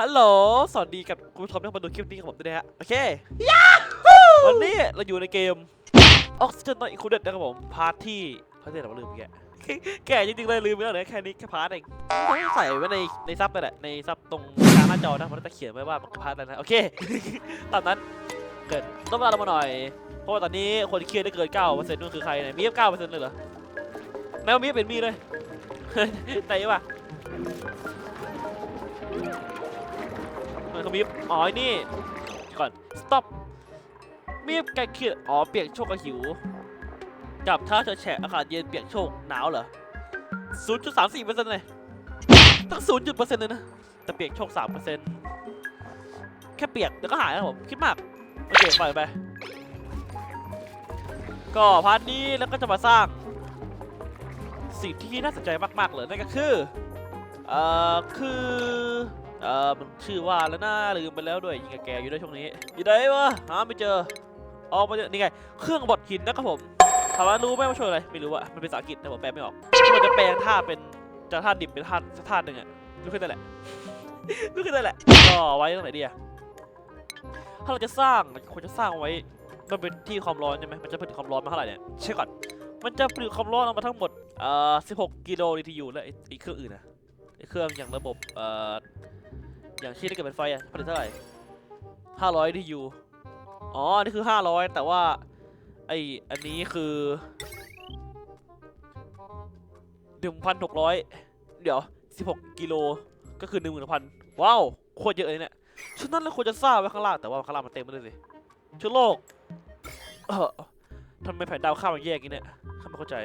ฮัลโหล สวัสดีกับคุณผู้ชมที่เข้ามาดูคลิปนี้กับผมด้วยนะฮะ โอเควันนี้เราอยู่ในเกม Oxygen Not Included นะครับผม พาร์ทที่พาร์ทที่ไหนเราลืมแกแกจริงๆเลยลืมไปแล้วเลยแค่นี้แค่พาร์ทเองใส่ไว้ในในซับไปแหละในซับตรงกลางหน้าจอนะมันจะเขียนไว้ว่ามันคือพาร์ทอะไรนะ โอเค ตามนั้น เกิดต้องเวลาเรามาหน่อย เพราะว่าตอนนี้คนที่เครียดได้เกิน9%นั่นคือใครเนี่ยมี9%เลยเหรอแม้ว่ามีเป็นมีเลยไหนวะ มันก็มีอ๋อไอ้นี่ก่อน stop มีบไกลเขียดอ๋อเปียกโชกกับหิว กับถ้าเธอแฉะอากาศเย็นเปียกโชกหนาวเหรอ0.34เปอร์เซ็นต์เลยตั้ง0จุดเปอร์เซ็นต์เลยนะ แต่เปียกโชก3เปอร์เซ็นต์แค่เปียกแล้วก็หายนะผม คิดมาก โอเคปล่อยไป ก็พาร์ทนี้แล้วก็จะมาสร้าง สิ่งที่น่าสนใจมาก ๆ เลยนั่นก็คือ เอ่อ คือ เอ่อมันชื่อว่าแล้วน่าลืมไปแล้วด้วยยิงกับแกอยู่ด้วยช่วงนี้อยู่ไหนวะหาไม่เจอออกมาเจอนี่ไง เครื่องบดหินนะครับผมถามว่ารู้ไหมว่าช่วยอะไรไม่รู้อะมันเป็นภาษาอังกฤษนะผมแปลไม่ออกมันจะแปลงท่าเป็นจะท่าดิบเป็นท่าสักท่าหนึ่งอะรู้ขึ้นได้แหละรู้ขึ้นได้แหละก็ไว้ตรงไหนดีอะถ้าเราจะสร้างควรจะสร้างไว้มันเป็นที่ความร้อนใช่ไหมมันจะผลิตความร้อนมาเท่าไหร่เนี่ยเช็คก่อนมันจะผลิตความร้อนออกมาทั้งหมดเอ่อ16 กิโลลิทียูแล้วไอ้เครื่องอื่นอะไอ้เครื่องอย่างระบบเอ่อ อย่างเช่นถ้าเกิดเป็นไฟอะผลิตเท่าไหร่ห้าร้อยทียูอ๋อนนี้คือห้าร้อยแต่ว่า ไออันนี้คือหนึ่งพันหกร้อยเดี๋ยวสิบหกกิโลก็คือหนึ่งหมื่นพันว้าวโคตรเยอะเลยเนี่ยชุดนั้นเราควรจะสร้างไว้ข้างล่างแต่ว่าข้างล่างมันเต็มไปเลยสิชุดโลกทำไมแผ่นดาวข้ามมันแยกอย่างนี้เนี่ยข้าไม่เข้าใจ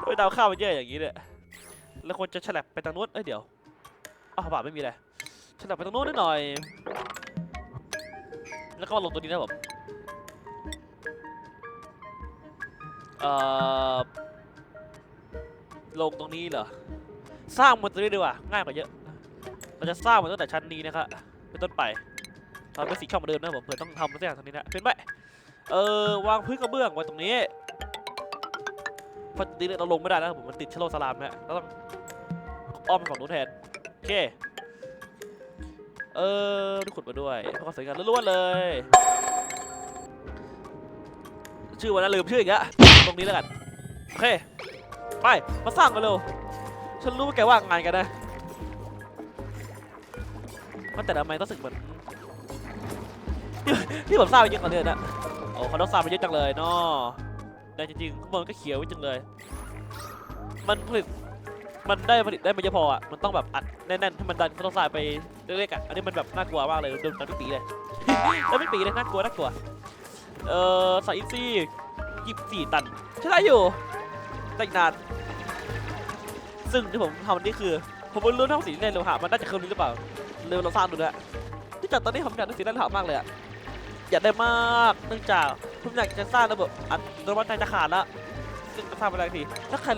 ทำไมดาวข้ามมันแยกอย่างนี้เนี่ยแล้วควรจะฉลับไปทางนู้นเอ้ยเดี๋ยวอ้าวบาทไม่มีเลย ฉลับไปตรงโน้นนิดหน่อย แล้วก็มาลงตัวนี้นะผมเอ่อลงตรงนี้เหรอ สร้างมันตรงนี้ดีกว่า ง่ายกว่าเยอะ เราจะสร้างมันตั้งแต่ชั้นนี้นะครับเป็นต้นไปทำเป็นสีช่องเหมือนเดิมนะผมเผื่อต้องทำอะไรสักอย่างตรงนี้นะเป็นไหมเออวางพื้นกระเบื้องไว้ตรงนี้พราะตรงนี้เราลงไม่ได้นะครับผมมันติดชะโลสลามนะเราต้องอ้อมไปฝั่งนู้นแทนโอเค เออด้ขุดมาด้วยเพื่อความสวยงามล้วนๆเลย ชื่อวันนั้นลืมชื่ออีกแล้วตรงนี้แล้วกัน โอเค ไป มาสร้างกันเร็ว ฉันรู้ว่าแกว่างงานกันนะ มันแต่ทำไมต้องสึกเหมือนที่ที่ผมสร้างไปเยอะกว่าเดิมนะโอ้เขาต้องสร้างไปเยอะจังเลยเนาะแต่จริงๆข้างบนก็เขียวไว้จังเลย มันผลิต มันได้ผลิตได้ไม่เยอะพออะ มันต้องแบบอัดแน่นๆให้มันดันเขาต้องสายไปเรื่อยๆอะ อันนี้มันแบบน่ากลัวมากเลยเดินตามทุกปีเลยแล้วไม่ปีเลยน่ากลัวน่ากลัว เอ่อใส่อินซี่ยี่สิบสี่ตันใช้ได้อยู่แต่อีกนาน ซึ่งที่ผมทำอันนี้คือ ผมไม่รู้ทั้งสีแร่โลหะมันน่าจะเครื่องนี้หรือเปล่า เร็วเราสร้างดูด้วยที่จัดตอนนี้ผมอยากได้สีแร่โลหะมากเลยอะอยากได้มากเนื่องจากผมอยากจะสร้างระบบอัตโนมัติจะขาดละซึ่งจะสร้างไปได้ทีถ้าใคร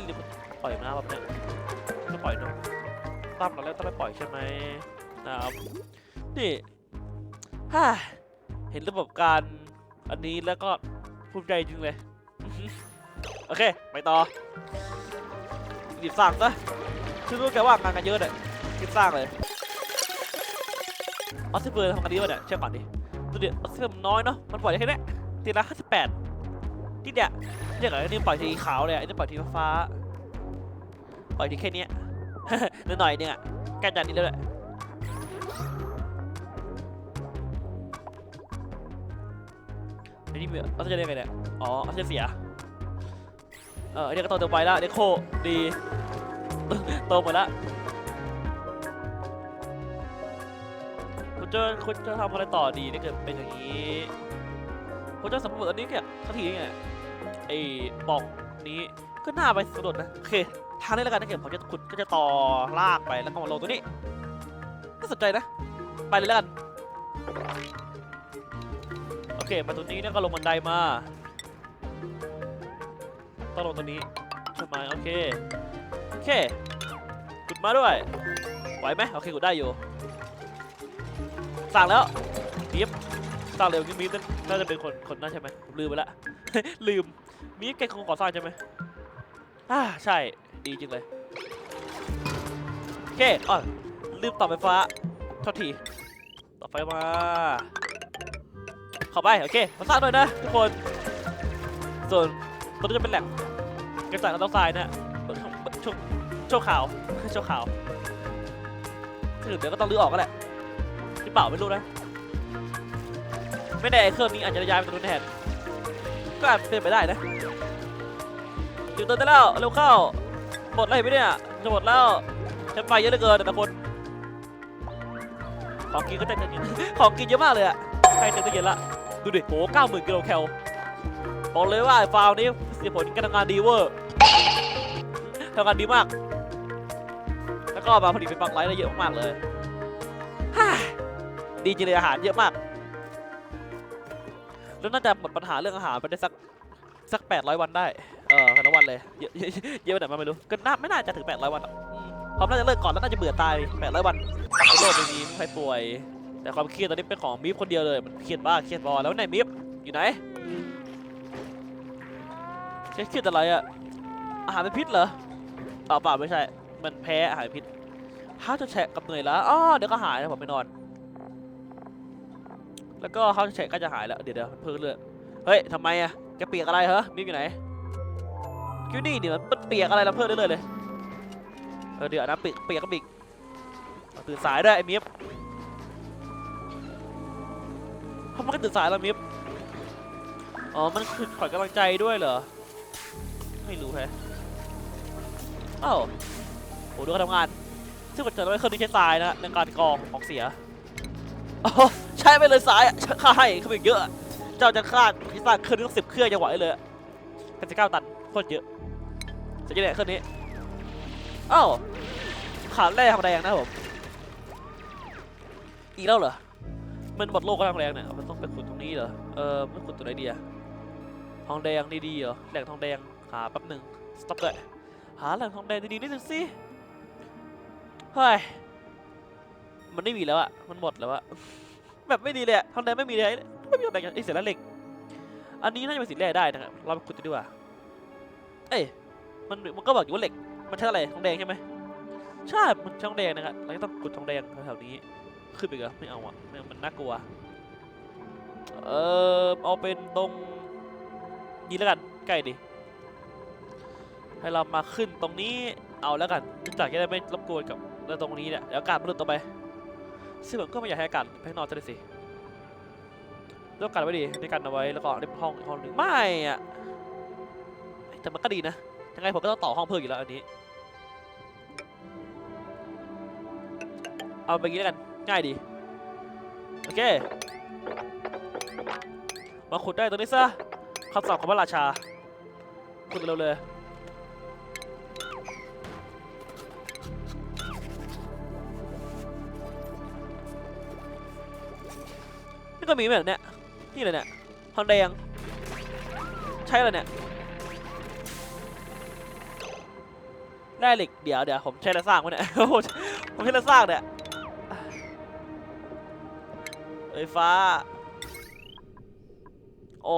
ปล่อยมาแบบเนี้ย ปล่อยเนอะตามเราแล้วต้องไม่ปล่อยใช่ไหมนะครับนี่ฮ่าเห็นระบบการอันนี้แล้วก็ภูมิใจจริงเลย โอเค ไปต่อรีบสร้างซะฉันรู้แกว่างานกันเยอะเลยรีบสร้างเลยออสซิเบอร์ทำกันดีวะเนี่ยเช็คก่อนดิดูดิออสซิเบอร์มันน้อยเนาะมันปล่อยได้แค่นี้ทีละห้าสิบแปดที่เดียเรียกอะไรนี่ปล่อยทีขาวเลยอันนี้ปล่อยทีฟ้าปล่อยทีแค่นี้ นิดหน่อยนึงอะใกล้จานนี้แล้วแหละไอ้นี่มีเราจะเรียกไงเนี่ย อ๋อเขาจะเสีย เออเนี่ยก็โตเต็มวัยแล้วเด็กโคดีโตหมดล้วคุณจะคุณจะทำอะไรต่อดีถ้าเกิดเป็นอย่างนี้คุณจะสำรวจอันนี้เนี่ยสักทีเนี่ยไอ้ปล่องนี้ก็น่าไปสำรวจนะ โอเค ทางนี้แล้วกันถ้าเกิดผมจะขุดก็จะต่อลากไปแล้วก็มาลงตัวนี้น่าสนใจนะ ไปเลยแล้วกันโอเคมาตรงนี้แล้วก็ลงบันไดมาต้องลงตัวนี้ใช่ไหมโอเคโอเคขุดมาด้วยไหวไหมโอเคขุดได้อยู่สั่งแล้วมีฟสั่งเร็วมีฟน่าจะเป็นคนคนนั้นใช่ไหมผมลืมไปละลืมมีฟแกคงก่อสร้างใช่ไหมอ่าใช่ ดีจริงเลย โอเคอ๋อลืมต่อไฟฟ้าโทษทีต่อไปมาเข้าไป โอเค มาสร้างด้วยนะทุกคน ส่วนตัวนี้จะเป็นแหล่งกระจายน้ำตาลทรายนะช่วงช่วงข่าวช่วงข่าวถึงเดี๋ยวก็ต้องรื้อออกก็แหละที่เปล่าไม่รู้นะ ไม่แน่เครื่องนี้อาจจะย้ายไปตรงนู้นแทนก็อาจเป็นไปได้นะถึงเติมได้แล้ว เร็วเข้า หมดแล้วเห็นไหมเนี่ยจะหมดแล้วใช้ไฟเยอะเหลือเกินแต่ละคนของกินก็เต็มตู้เย็นของกินเยอะมากเลยอะใครเต็มตู้เย็นละดูดิโหเก้าหมื่นกิโลแคลบอกเลยว่าไอ้ฟาวนี้เสียผลการทำงานดีเวอร์ทำงานดีมาก แล้วก็มาผลิตเป็นปักไลท์ได้เยอะมากๆเลยดีจริงเลยอาหารเยอะมาก แล้วน่าจะหมดปัญหาเรื่องอาหารไปได้สักสักแปดร้อยวันได้ ออแต่ละวันเลย เยอะเยอะเยอะไปไหนมาไม่รู้ ก็น่าไม่น่าจะถึงแปดร้อยวันหรอกพร้อมน่าจะเลิกก่อนแล้วน่าจะเบื่อตายแปดร้อยวันโลกไม่มีใครป่วย แต่ความเครียดตอนนี้เป็นของมิฟคนเดียวเลย มันเครียดบ้ากเครียดบอแล้วไหนมิฟอยู่ไหนเครียดอะไรอะอาหารเป็นพิษเหรอเปล่าเปล่าไม่ใช่ มันแพ้อาหารพิษถ้าจะแฉะกับเหนื่อยแล้วอ๋อเดี๋ยวก็หายแล้วผมไปนอน แล้วก็เขาจะแฉะก็จะหายแล้ว เดี๋ยวเดี๋ยวเพิ่งเลือดเฮ้ยทำไมอะแกเปียกอะไรเหรอมิฟอยู่ไหน คิวนี่เนี่ยมันเปียกอะไรล้วเพิ่งเรื่อยๆเลยเออเดี๋ยวนะเปียกเปียกก็บิกตื่นสายด้วยไอ้มิฟเขาไมก็ตื่นสายแล้วมิฟอ๋อ มันคือขวัญกำลังใจด้วยเหรอ ไม่รู้แฮะอ้าวโหดูการทำงาน ซึ่งปัจจุบันเครื่องนี้ใช้ทรายนะในการกรองของเสียอ๋อใช้ไปเลยสายค่าให้เขาไปเยอะ เจ้าจะฆ่าพิซซ่าเครื่องนี้ต้งสิบเครื่องยังไหวเลยกันสิบเก้าตันโคตรเยอะ จะยังไงเครื่องนี้อ้าวขาดแร่ทองแดงนะผมอีกแล้วเหรอมันหมดโลกกำลังแรงเนี่ยมันต้องไปขุดตรงนี้เหรอเออไม่ขุดตัวไหนดีอะทองแดงนี่ดีเหรอแหล่งทองแดงหาแป๊บหนึ่งสต็อปเลยหาแหล่งทองแดงดีๆนิดนึงสิเฮ้ยมันไม่มีแล้วอะมันหมดแล้วอะแบบไม่ดีเลยทองแดงไม่มีเลยไม่มีทองแดงไอ้เสียแล้วเหล็กอันนี้น่าจะเป็นสีแร่ได้นะครับเราไปขุดดูดีกว่าเอ้ย มันมันก็บอกอยู่ว่าเหล็ก มันใช่อะไรทองแดงใช่ไหมใช่ มันใช่ทองแดงนะครับเราก็ต้องขุดทองแดงแถวๆนี้ ขึ้นไปเหรอไม่เอาอะไม่เอามันน่ากลัว เออเอาเป็นตรงนี้แล้วกัน ใกล้ดิ ให้เรามาขึ้นตรงนี้ เอาแล้วกันจากจะได้ไม่รบกวนกับตรงนี้เนี่ย เดี๋ยวอากาศมันหลุดต่อไปซึ่งผมก็ไม่อยากให้อากาศไปข้างนอกจะได้สิต้องการไว้ดีในการเอาไว้แล้วก็ในห้องอีกห้องหนึ่งไม่อะแต่มันก็ดีนะ ยังไงผมก็ต้องต่อห้องเพิ่มอยู่แล้วอันนี้ เอาไปงี้แล้วกัน ง่ายดี โอเค มาขุดได้ตรงนี้ซะคำสั่งของพระราชา ขุดเร็วเลยนี่ก็มีเหมือนเนี่ยนี่เลยเนี่ยทองแดงใช่เลยเนี่ย ได้เหล็กเดี๋ยวเดี๋ยวผมใช้แล้วสร้างวะเนี่ยผมใช้แล้วสร้างเนี่ยไฟฟ้า โอ้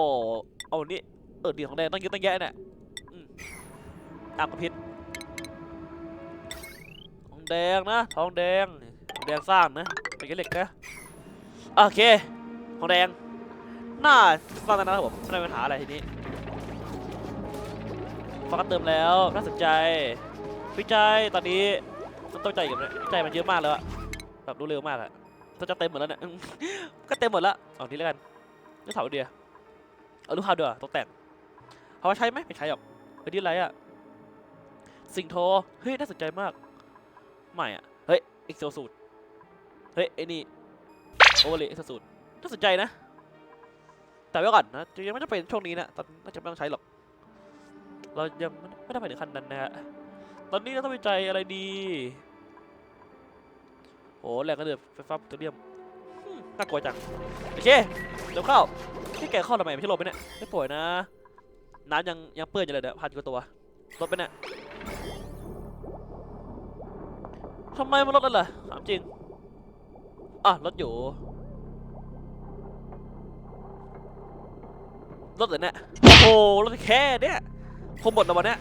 เอานี่เออดีของแดงต้องเยอะต้องแยะเนี่ยอากระพริบทองแดงนะทองแดงแดงสร้างนะเป็นเหล็กนะโอเคทองแดงน่าสร้างได้นะครับผมไม่ได้ปัญหาอะไรทีนี้ฟังกันเติมแล้วน่าสนใจ วิจัยตอนนี้มันต้องใจกับเนี่ยวิจัยมันเยอะมากแล้วอะแบบรู้เร็วมากอะต้องจะเต็มหมดแล้วเนี่ยก็เต็มหมดแล้วเอานี้แล้วกันนี่เสาเดียเอาลูกค้าด้วยตกแต่งเอามาใช้ไหมไม่ใช้หรอกเฮ้ยนี่ไรอะสิงโทเฮ้ยน่าสนใจมากไม่อะเฮ้ยเอ็กโซสูตรเฮ้ยไอ้นี่โอเวอร์เลยเอ็กโซสูตรน่าสนใจนะแต่ไว้ก่อนนะยังไม่จะเป็นช่วงนี้นะตอนน่าจะไม่ต้องใช้หรอก เรายังไม่ได้ไปถึงขั้นนั้นนะฮะ ตอนนี้เราต้องวิจัยอะไรดีโอ้แหล่งกระเดือบไฟฟ้าปิโตเลียมน่ากลัวจัง โอเค เดี๋ยวเข้าที่แกเข้าทำไมไม่ใช่ลมไปเนี่ย ไม่ป่วยนะ น้ำยังยังเปื้อนอยู่เลยเนี่ยพันกว่าตัวลดไปเนี่ยทำไมมันลดแล้วล่ะถามจริง อะลดอยู่ลดเลยเนี่ยโอ้โหลดแค่เนี่ยคงหมดแล้ววันเนี้ย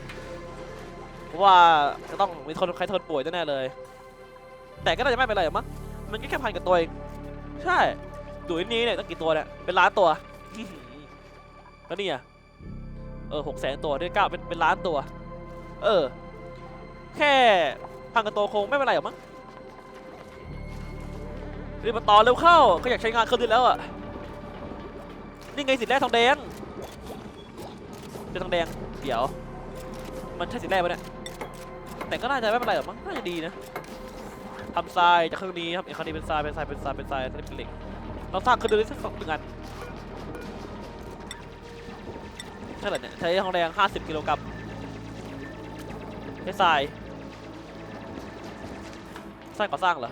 ราะว่าจะต้องมีคนใครทนป่วยแน่เลย แต่ก็น่าจะไม่เป็นไรหรอกมั้งมันก็แค่พันกับตัวเองใช่ดูนี้เนี่ยตั้งกี่ตัวเนี่ยเป็นล้านตัวแล้วนี่อะเออหกแสนตัวด้วยเก้าเป็นเป็นล้านตัว เออ แค่พันกับตัวคงไม่เป็นไรหรอกมั้งรีบมาต่อเร็วเข้าก็อยากใช้งานเครื่องนี้แล้วอะนี่ไงสิแรกทองแดงเป็นทองแดงเดี๋ยว มันใช่สิแรกปะเนี่ย แต่ก็น่าจะไม่เป็นไรหรอกมั้งน่าจะดีนะทำทรายจากเครื่องนี้ครับอีกครั้งนี้เป็นทรายเป็นทรายเป็นทรายเป็นทรายแล้เป็นเหล็กเราสร้างเครื่องนี้สักสองหนึ่งอันเท่าไหร่เนี่ยใช้ทองแดง 50 กิโลกรัมใช้ทรายทรายก่อสร้างเหรอ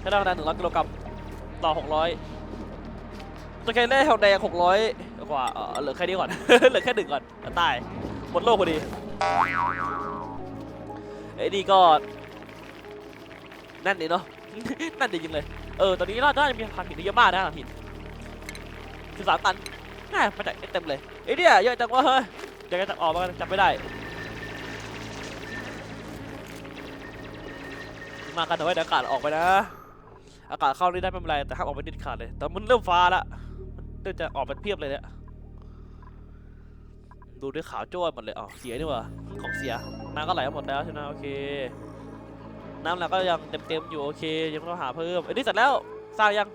ใช้ทองแดง100 กิโลกรัมต่อ 600ตัวแค่ได้ทองแดง 600 กว่าเออเหลือแค่นี้ก่อน เหลือแค่หนึ่งก่อนตายหมดโลกพอดี ไอ้นี่ก็นั่นดีเนาะ นั่นดีจริงเลย เออ ตอนนี้เราน่าจะมีพันหินเยอะมากนะหินคือสามตันน่ามาจากเต็มเลยไอ้เนี่ยเยอะจังวะเฮ้ยเดี๋ยวจะออกมากันจำไม่ได้ มากันเอาไว้เดี๋ยวอากาศออกไปนะ อากาศเข้านี่ได้ไม่เป็นไร แต่ห้ามออกไปด็ดขาดเลย แต่มันเริ่มฟ้าละมันจะออกเป็นเพียบเลยเนี่ย ดูด้วยขาวจ้วนหมดเลยอ๋อเสียนี่หว่าของเสียน้ำก็ไหลหมดแล้วใช่ไหมโอเคน้ำเราก็ยังเต็มๆอยู่โอเคยังต้องหาเพิ่มเอ้ยนี่เสร็จแล้วสร้างยัง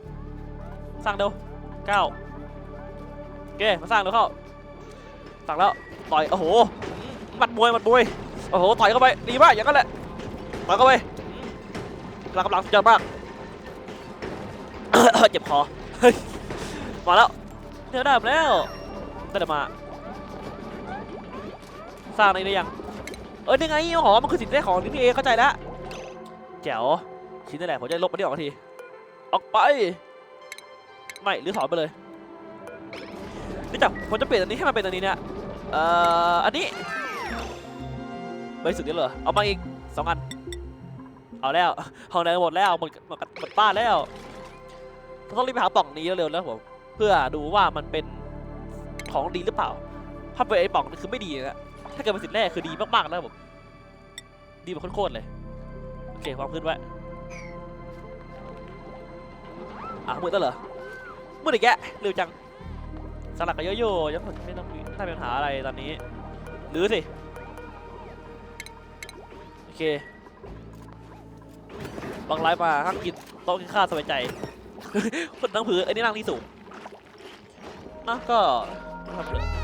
สร้างเร็วเก้าโอเคมาสร้างเร็วเข้าสั่งแล้วต่อยโอ้โหมัดมวยมัดมวยโอ้โหต่อยเข้าไปดีมากอย่างนั้นแหละต่อยเข้าไปพลังกำลังสุดยอดมากเจ็บคอมาแล้วเดี๋ยวได้แล้วได้มา สร้างอะไรได้ยัง เออนี่ไงหอมันคือสิ่งแรกของนี่เองเข้าใจแล้วแจ๋วชิ้นนั่นแหละผมจะลบมันนี่ออกที ออกไป ไม่หรือถอนไปเลยนี่จับผมจะเปลี่ยนอันนี้ให้มันเป็นอันนี้เนี่ยเอ่ออันนี้ใบสุดนี่เหรอเอามาอีกสองอัน เอาแล้วห้องแดงหมดแล้วหมดหมดหมดป้าแล้วต้องรีบไปหาปล่องนี้เร็วๆแล้วผมเพื่อดูว่ามันเป็นของดีหรือเปล่า ถ้าเป็นไอ้ปล่องนี่คือไม่ดีนะ ถ้าเกิดเป็นสิ่งแรกคือดีมากๆแล้วผมดีแบบโคตรเลย โอเควางพื้นไว้อะมืดแล้วเหรอมืดอีกแกเร็วจังสลักกันเยอะอยู่ยังไม่ต้องมีไม่ต้องมีปัญหาอะไรตอนนี้หรือสิโอเคบางไลฟ์มาห้ามกินโต๊ะกินข้าวสบายใจคนนั่งผือไอ้นี่นั่งที่สูงนะก็ทำเลย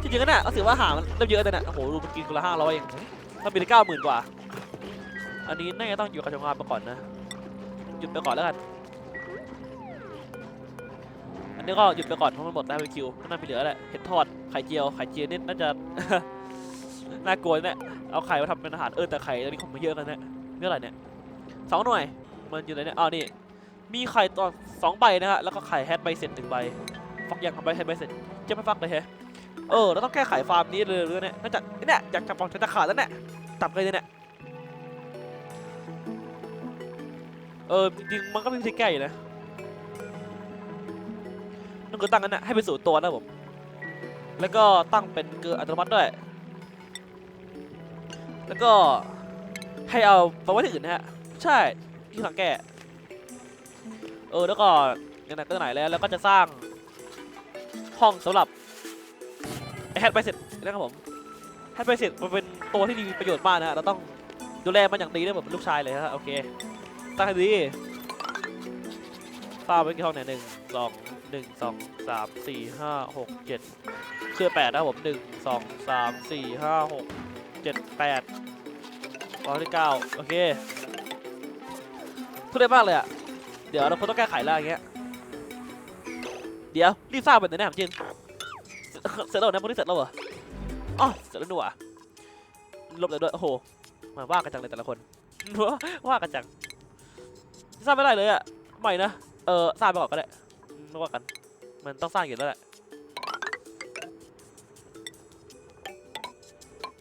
จริงๆก็เนี่ยก็ถือว่าหามันเริ่มเยอะแต่เนี่ยโอ้โหดูมันกินคนละห้าร้อยเองถ้าปีละเก้าหมื่นกว่า อันนี้น่าจะต้องอยู่กับชงานมาก่อนนะหยุดไปก่อนแล้วกัน อันนี้ก็หยุดไปก่อนเพราะมันหมดแล้วเป็นคิวไม่น่ามีเหลือแหละเห็ดทอดไข่เจียวไข่เจียวนี่น่าจะ น่ากลัวเนี่ยเอาไข่มาทำเป็นอาหารเออแต่ไข่ตอนนี้ของมันเยอะกันเนี่ยนี่อะไรเนี่ยสองหน่วยมันอยู่ไหนเนี่ยอ๋อนี่มีไข่ตอนสองใบนะฮะแล้วก็ไข่แฮทใบเสร็จหนึ่งใบฟักยังทำใบแฮทใบเสร็จจะไม่ฟักเลยแฮะ เออเราต้องแก้ไขฟาร์มนี้เลยหรือเนี่ยน่าจะเนี่ยอยากจับปองจะขาดแล้วเนี่ยตับเลยเนี่ยเออจริงๆมันก็มีวิธีแก้อยู่นะนั่นคือตั้งนั้นนะให้เป็นศูนย์ตัวนะผมแล้วก็ตั้งเป็นเกลืออัตโนมัติด้วย แล้วก็ให้เอาไปไว้ที่อื่นนะฮะ ใช่ที่ทางแก้ เออแล้วก็ไหนๆก็ไหนแล้ว แล้วก็จะสร้างห้องสำหรับ แฮทไปเสร็จนะครับผมแฮทไปเสร็จมันเป็นตัวที่มีประโยชน์มากนะฮะเราต้องดูแลมันอย่างดีนะแบบเป็นลูกชายเลยฮะโอเคตั้งให้ดีตั้งไว้กี่ห้องเนี่ยหนึ่งสองหนึ่งสองสามสี่ห้าหกเจ็ดคือแปดนะครับผมหนึ่งสองสามสี่ห้าหกเจ็ดแปดตอนที่เก้าโอเคทุเรศมากเลยอะเดี๋ยวเราคงต้องแก้ไขแล้วอย่างเงี้ยเดี๋ยวรีบสร้างแบบไหนเนี่ยถามจริง เสร็จแล้วนะพวกนี้เสร็จแล้วเหรออ๋อเสร็จแล้วหนูอะลบเลยด้วยโอ้โหมาว่ากันจังเลยแต่ละคนว่ากันจังสร้างไม่ได้เลยอะใหม่นะเออสร้างไปก่อนก็ได้ไม่ว่ากัน มันต้องสร้างอยู่แล้วแหละ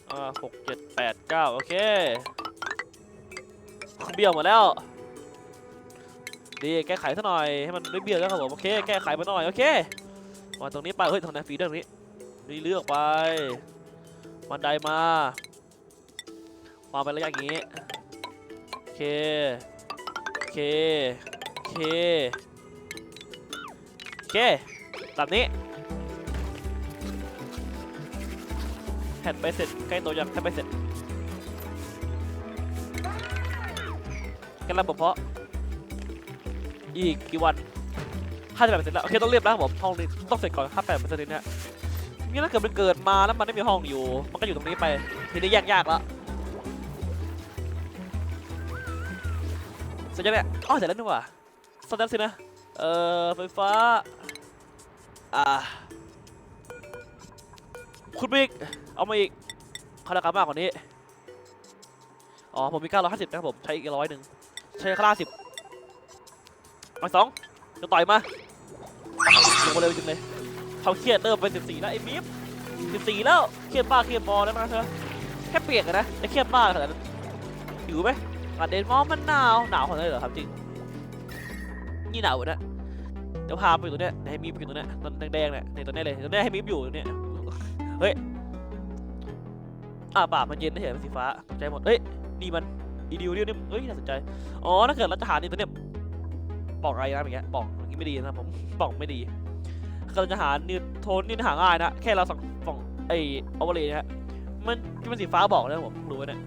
อ่าหกเจ็ดแปดเก้าโอเคเบี้ยวหมดแล้วดีแก้ไขซะหน่อยให้มันไม่เบี้ยวแล้วครับผมโอเคแก้ไขมาหน่อยโอเค วาตรงนี้ไปเฮ้ยทำไมฟรีด้วยตรงนี้นี่เลือกไปบันไดมาวางไประยะอย่างนี้โอเคเคโอเคโอเคโอเคตามนี้แผ่นไปเสร็จใกล้ตัวยังแผ่นไปเสร็จกันระบบเพาะ อีกกี่วัน ห้าสิบแปดเปอร์เซ็นต์แล้วโอเคต้องเรียบแล้วครับผมห้องนี้ต้องเสร็จก่อนห้าแปดเปอร์เซ็นต์เนี่ยนี่ถ้าเกิดมันเกิดมาแล้วมันไม่มีห้องอยู่ มันก็อยู่ตรงนี้ไปทีนี้แยกยากแล้วเสร็จยังเนี่ยอ๋อเสร็จแล้วนี่หว่าสแตนสินะเอ่อไฟฟ้าอ่าคุณบิ๊กเอามาอีกคาราคามากกว่านี้อ๋อผมมี950นะครับผมใช้อีกร้อยหนึ่งใช้คาราสิบมาสองจะต่อยมา ลงมาเร็วจริงเลยเขาเครียดเริ่มเป็น14แล้วไอ้มิฟ14แล้วเครียดบ้าเครียดบอแล้วนะเธอแค่เปียกอะนะจะเครียดบ้าขนาดนั้นอยู่ไหมอากาศเดนมอร์มันหนาวหนาวขนาดนั้นเหรอครับจริงนี่หนาวนะเดี๋ยวพาไปอยู่ตรงเนี้ยให้มีไปอยู่ตรงเนี้ยตอนแดงๆเนี่ยในตรงเนี้ยเลยตรงเนี้ยให้มีอยู่ตรงเนี้ยเฮ้ยอ่าป่ามันเย็นนะเห็นมันสีฟ้าใจหมดเฮ้ยนี่มันอีดิวดิวนี่เฮ้ยน่าสนใจอ๋อถ้าเกิดเราจะหานี่ตัวเนี้ย บอกอะไรนะอย่างเงี้ยบอกอย่างงี้ไม่ดีนะผมบอกไม่ดีถ้าราจะหานิวโทนนี่หาง่ายนะแค่เราส่องส่องไอโอเวอร์เลยนะฮะมันที่มันสีฟ้าบอกนะผมรู้ไว้นี่ย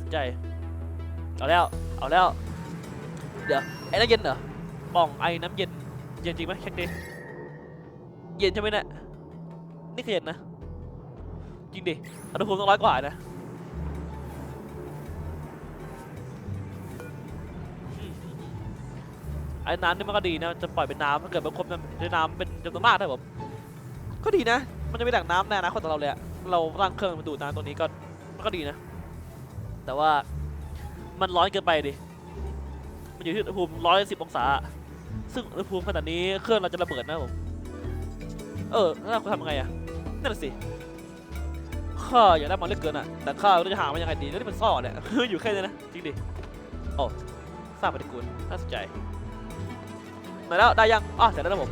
สนใจเอาแล้วเอาแล้วเดี๋ยวไอ้น้ำเย็นเหรอป่องไอ้น้ำเย็นเย็นจริงไหมเช็คดิเย็นใช่ไหมเนี่ยนี่คือเย็นนะจริงดิอุณหภูมิต้องร้อยกว่านะ ไอ้น้ำนี่มันก็ดีนะ จะปล่อยเป็นน้ำถ้าเกิดมันครบด้วยน้ำเป็นจำนวนมากได้ผม ก็ดีนะ มันจะไม่แหล่งน้ำในอนาคตของเราเลยเราตั้งเครื่องมาดูดน้ำตัวนี้ก็มันก็ดีนะ แต่ว่ามันร้อนเกินไปดิ มันอยู่ที่อุณหภูมิร้อยสิบองศา ซึ่งอุณหภูมิขนาดนี้เครื่องเราจะระเบิดนะผม เออแล้วเราทำยังไงอะนั่นนะสิ ข้าอยากได้มันเลือเกินอะแต่ข้าไม่รู้จะหามันยังไงดีแล้วที่มันซ่อนเนี่ยอยู่แค่นี้นะ จริงดิ โอ้ทราบปฏิกูลน่าสนใจ ไหนแล้วได้ยังอ๋อเสร็จแล้วนะผม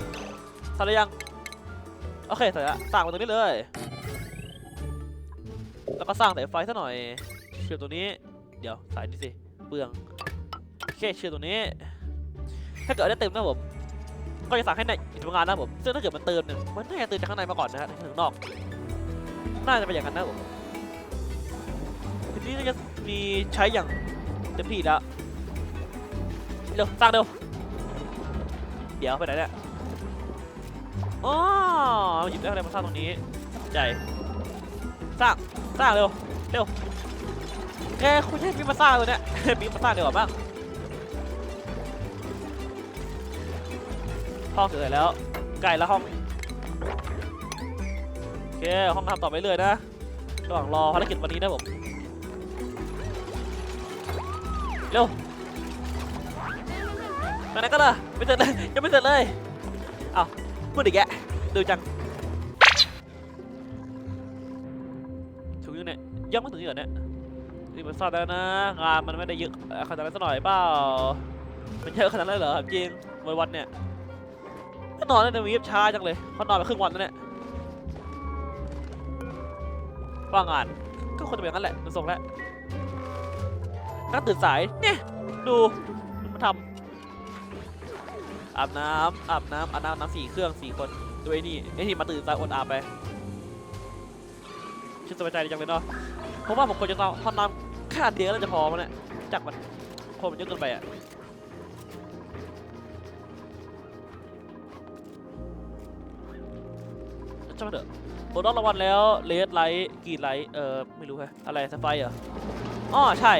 ทำได้ยังโอเคเสร็จแล้วสร้างมาตรงนี้เลย แล้วก็สร้างสายไฟซะหน่อยเชื่อมตัวนี้เดี๋ยวสายนี้สิเปลืองโอเคเชื่อมตัวนี้ ถ้าเกิดได้เต็มนะผมก็จะสั่งให้ในอิทำงานนะผมซึ่งถ้าเกิดมันเติมเนี่ยมันน่าจะเติมจากข้างในมาก่อนนะฮะถึงข้างนอกน่าจะเป็นอย่างนั้นนะผมทีนี้จะมีใช้อย่างเต็มที่แล้วเร็วสร้างเร็ว เดี๋ยวไปไหนเนี่ยอ๋อหยิบได้อะไรมาสร้างตรงนี้ใจสร้างสร้างเร็วเร็วแกคุณให้มีมาสร้างเลยเนี่ยมีมาสร้างเดี๋ยวาบ้างห้องเสร็จแล้วใกล้แล้วห้องโอเคห้องทำต่อไปเรื่อยนะระหว่างรอภารกิจวันนี้นะผมเร็วไปไหนก็เลย ไม่เสร็จเลยยังไม่เสร็จเลยเอ้าวมืดอีกแกดูจังถึงยังเนี่ยยังไม่ถึงที่เหรอเนี่ยนี่มันซ่อนแล้วนะงานมันไม่ได้เยอะขนาดนั้นสักหน่อยเปล่ามันเยอะขนาดนั้นเหรอครับจริงวันวันเนี่ยก็นอนแล้วเนี่ยมีบช้าจังเลยเขานอนไปครึ่งวันแล้วเนี่ยว่างงานก็ควรจะเป็นงั้นแหละดูทรงแล้วนักตื่นสายเนี่ยดู อาบน้ำอาบน้ำอาบน้ำน้ำสี่เครื่องสี่คนดูไอ้นี่ไอ้ที่มาตื่นสาอดอาบไปชื่นสบายใจจังเลยเนาะเพราะว่าผมควรจะนอนทอนน้ำแค่เดียวแล้วจะพอมันเนี่ยจากมันคนมันเยอะเกินไปอะช่างเถอะโบนอกรางวัลแล้วเลดไลท์กรีนไลท์เอ่อไม่รู้ฮะอะไรสไฟเหรออ๋อใช่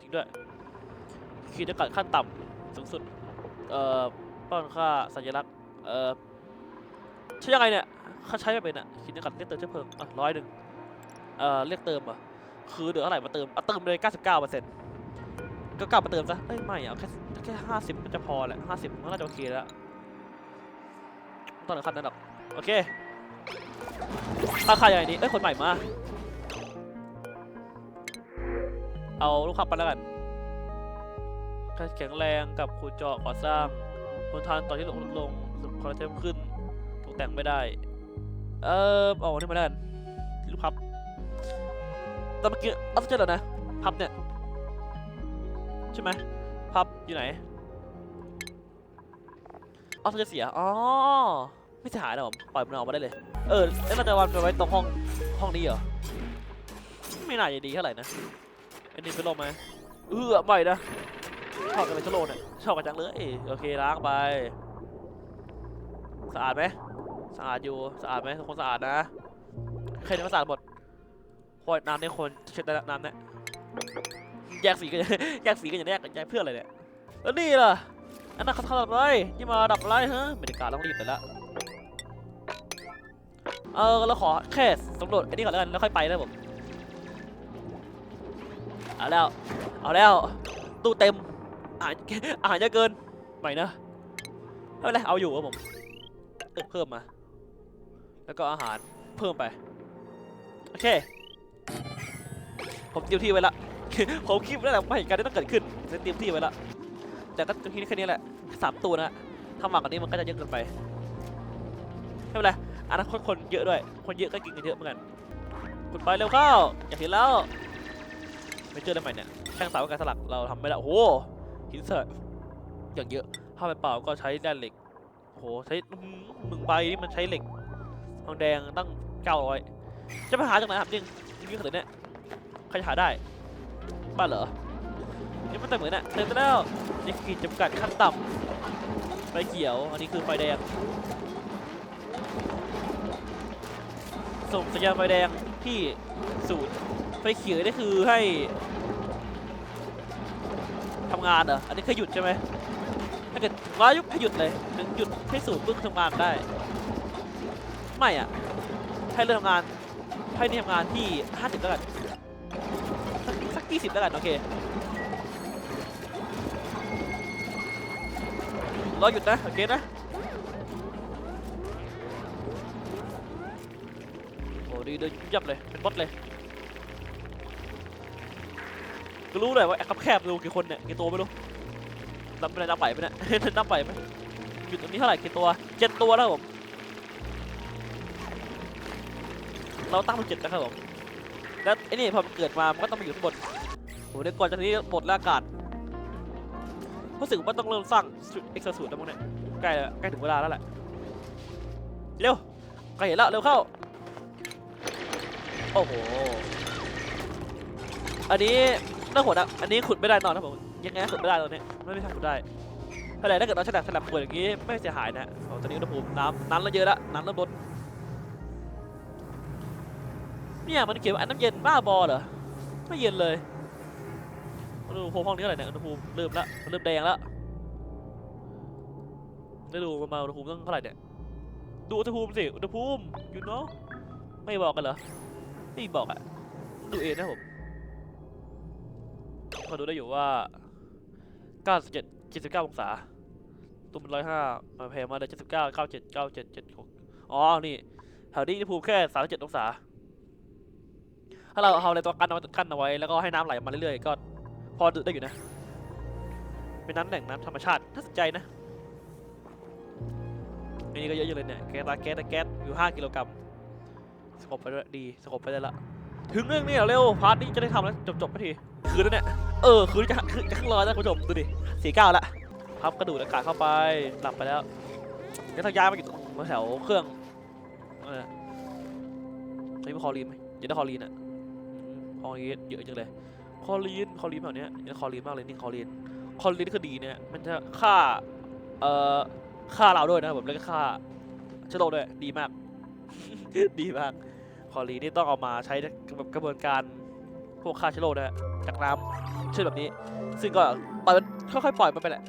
จริงด้วยขีดจำกัดขั้นต่ำสูงสุดเอ่อ ป้อนค่าสัญลักษณ์ เอ่อใช้ยังไงเนี่ยเขาใช้ไม่เป็นอะขีดจำกัดเรียกเติมเชื้อเพลิงอะร้อยหนึ่งเอ่อเรียกเติมอะคือเหลือเท่าไหร่มาเติมเอาเติมเลย99เปอร์เซ็นต์ก็กลับมาเติมซะเอ้ยไม่อะเอาแค่แค่ห้าสิบมันจะพอแหละห้าสิบมันน่าจะโอเคแล้วต้องถึงขั้นนั้นหรอกโอเคราคาอย่างไรดีเอ้ยคนใหม่มา เอาลูกค้าไปแล้วกันแข็งแรงกับขูดเจาะก่อสร้าง นทานต่อที่ลงลดลงคอลลาเจนขึ้นตกแต่งไม่ได้ เออเอาที่มาแล้วกันลูกพับแต่เมื่อกี้เอาเจอแล้วนะ พับเนี่ย ใช่ไหมพับอยู่ไหนอ๋อมันจะเสีย อ๋อ ไม่เสียหายนะผม ปล่อยมันออกมาได้เลย เออแล้วเราจะวางมันไว้ตรงห้องห้องนี้เหรอ ไม่น่าจะดีเท่าไหร่นะอันนี้เป็นลมไหมเออไม่นะชอบกันเลยชโลเนี่ย ชอบกันจังเลย โอเคล้างไป สะอาดไหมสะอาดอยู่ สะอาดไหมทุกคนสะอาดนะใครเนี่ยสะอาดหมดโคตรน้ำเนี่ยคนเช็ดได้น้ำเนี่ยแยกสีกันแยกสีกันอย่างแยกแยกเพื่ออะไรเนี่ยแล้วนี่ล่ะอันนั้นเขาทำอะไรนี่มาดับอะไรฮะบรรยากาศต้องรีบไปละเออเราขอแค่สำรวจไอ้นี่ก่อนแล้วกันแล้วค่อยไปนะผมเอาแล้ว เอาแล้ว ตู้เต็ม อาหารอาหารเยอะเกินไม่นะไม่เป็นไรเอาอยู่ครับผมเพิ่มมา แล้วก็อาหารเพิ่มไป โอเค ผมเตรียมที่ไว้ละ ผมคิดไว้แล้วแหละว่เหตุการณ์นี้ต้องเกิดขึ้นเลยเตรียมที่ไว้ละ แต่ก็ทีนี้แค่นี้แหละสามตัวนะถ้ามากกว่านี้มันก็จะเยอะเกินไปไม่เป็นไรอนาคตคนเยอะด้วย คนเยอะก็กินกันเยอะเหมือนกันกดไปเร็วเข้า อยากเห็นแล้ว ไม่เจอได้ไหม่เนี่ยแข้งสาวกับการสลักเราทำไม่ได้โอ้ หินเสร์อย่างเยอะ ถ้าไปเปล่าก็ใช้แร่เหล็กโหใช้มือหือหนึ่งใบนี่มันใช้เหล็กทองแดงตั้งเก้าร้อยจะไปหาจากไหนครับจริงจริงๆขนาดเนี้ยใครจะหาได้ บ้าเหรอนี่มันแต่เหมือนน่ะเต็มไปแล้วนี่ขีดจำกัดขั้นต่ำไฟเขียว อันนี้คือไฟแดง ส่งสัญญาณไฟแดงที่ศูนย์ไฟเขียวนี่คือให้ำงานเหรออันนี้คือหยุดใช่ไหมถ้าเกิดร้อยยุบให้หยุดเลยถึงหยุดให้ศูนย์ปึ๊บทำงานได้ ไม่อะให้เริ่มทำงานให้นี่ทำงานที่50แล้วกันสักสักยี่สิบแล้วกันโอเครอหยุดนะโอเคนะโอ้ดีเดินยับเลยเป็นบอสเลย ก็รู้เลยว่าแอบแคบๆดูกี่คนเนี่ยกี่ตัวไม่รู้นับไม่ได้นับไปไหมเนี่ยนับไปไหมหยุดตรงนี้เท่าไหร่กี่ตัวเจ็ดตัวแล้วผม เราตั้งเป็นเจ็ดนะครับผม แล้วไอ้นี่พอมันเกิดมามันก็ต้องมาอยู่ข้างบนโอ้เดี๋ยวก่อนจากนี้หมดแล้วอากาศรู้สึกว่าต้องเริ่มสร้างเอ็กซ์สูตรแล้วมั้งเนี่ยใกล้แล้วใกล้ถึงเวลาแล้วแหละ เร็วใกล้เห็นแล้วเร็วเข้า โอ้โห อันนี้ น่าโหดอะอันนี้ขุดไม่ได้นอนนะผมยังไงขุดไม่ได้ตอนนี้ไม่ไม่ทำขุดได้เท่าไหร่ถ้าเกิดเราฉลับฉลับขวดอย่างนี้ไม่เสียหายนะโอ้ตอนนี้อุณหภูมิน้ำน้ำเราเยอะแล้วน้ำเริ่มลดเนี่ยมันเขียนว่าน้ำเย็นบ้าบอเหรอไม่เย็นเลยอุณหภูมิห้องนี้เท่าไหร่เนี่ยอุณหภูมิเริ่มละเริ่มแดงแล้วได้ดูมันมาอุณหภูมิต้องเท่าไหร่เนี่ยดูอุณหภูมิสิอุณหภูมิ you know ไม่บอกกันเหรอไม่บอกอะดูเองนะผม ก็ดูได้อยู่ว่า 97 79องศาตัวมัน105มาแพงมาเลย79 97 97 76อ๋อ นี่แถวนี้อุณหภูมิแค่37องศา ถ้าเราเอาอะไรตัวกั้นเอากั้นเอาไว้ แล้วก็ให้น้ำไหลมาเรื่อยๆ ก็พอได้อยู่นะ เป็นน้ำแหล่งน้ำธรรมชาติน่าสนใจนะอันนี้ก็เยอะอยู่เลยเนี่ย แก๊สแก๊สแก๊สอยู่5กิโลกรัมสกบไปด้วยดีสกบไปได้ละ ถึงเรื่องนี้แล้วเร็วพาร์ทนี้จะได้ทำแล้วจบจบๆไปทีคืนแล้วเนี่ยเออคืนจะคืนจะขึ้นร้อยแล้วคุณผู้ชมดูดิสี่เก้าละพับกระดูกอากาศเข้าไปหลับไปแล้วเดี๋ยวทางย้ายมาอยู่ตรงแถวเครื่องเออใช้คอรีนไหมเดี๋ยวได้คอรีนอะคอรีนเยอะจังเลยคอรีนคอรีนแบบเนี้ยเดี๋ยวคอรีนมากเลยนี่คอรีนคอรีนคือดีเนี่ยมันจะฆ่าเอ่อฆ่าเราด้วยนะครับผมแล้วก็ฆ่าเชื้อโรคด้วยดีมาก ดีมาก คอรีนี่ต้องเอามาใช้แบบกระบวนการพวกฆ่าเชื้อโรคนะฮะจากน้ำเช่นแบบนี้ ซึ่งก็ปล่อยมันค่อยๆปล่อยมันไปแหละ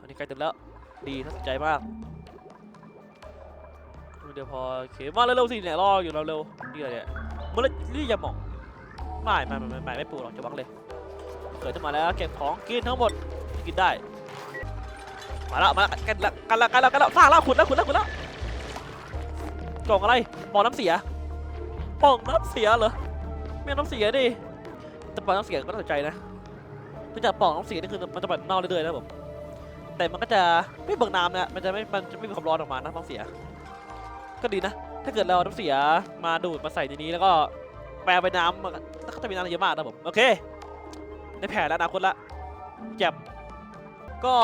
อันนี้ใกล้เต็มแล้วดีน่าสนใจมากเดี๋ยวพอโอเคมาเร็วๆสิเนี่ยรออยู่เราเร็วนี่อะไรเนี่ยเมื่อไรนี่อย่ามองไม่ไม่ไม่ไม่ไม่ปลูกหรอกจะบังเลยเกิดขึ้นมาแล้วเก็บของกินทั้งหมดกินได้มาแล้วมาแล้วกันละกันละกันละกันละสร้างแล้วขุดแล้วขุดแล้วขุดแล้ว กล่องอะไรปองน้ำเสียปองน้ำเสียเหรอไม่น้ำเสียดิแต่ปองน้ำเสียก็น่าสนใจนะเนื่องจากปองน้ำเสียนี่คือมันจะแบบเน่าเรื่อยๆนะผมแต่มันก็จะไม่เบิกน้ำนะมันจะไม่มันจะไม่มีความร้อนออกมานะน้ำเสีย ก็ดีนะ ถ้าเกิดเราน้ำเสียมาดูดมาใส่ในนี้แล้วก็แปลไปน้ำมันก็จะมีน้ำเยอะมากนะผมโอเคในแผนและอนาคตละแจ่มก็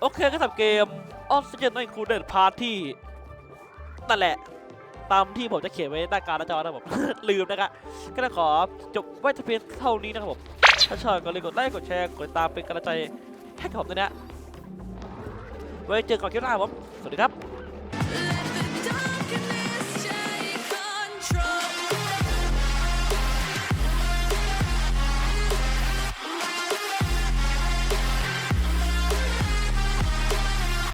โอเคก็สำหรับเกม Oxygen Not Included Party นั่นแหละ ตามที่ผมจะเขียนไว้หน้าการหน้าจอนะครับผม ลืมนะครับก็เลยขอจบไว้เพียงเท่านี้นะครับผม ถ้าชอบก็เลยกดไลค์กดแชร์กดติดตามเป็นกำลังใจให้กับผมด้วยนะไว้เจอกันคลิปหน้าครับผม สวัสดีครับ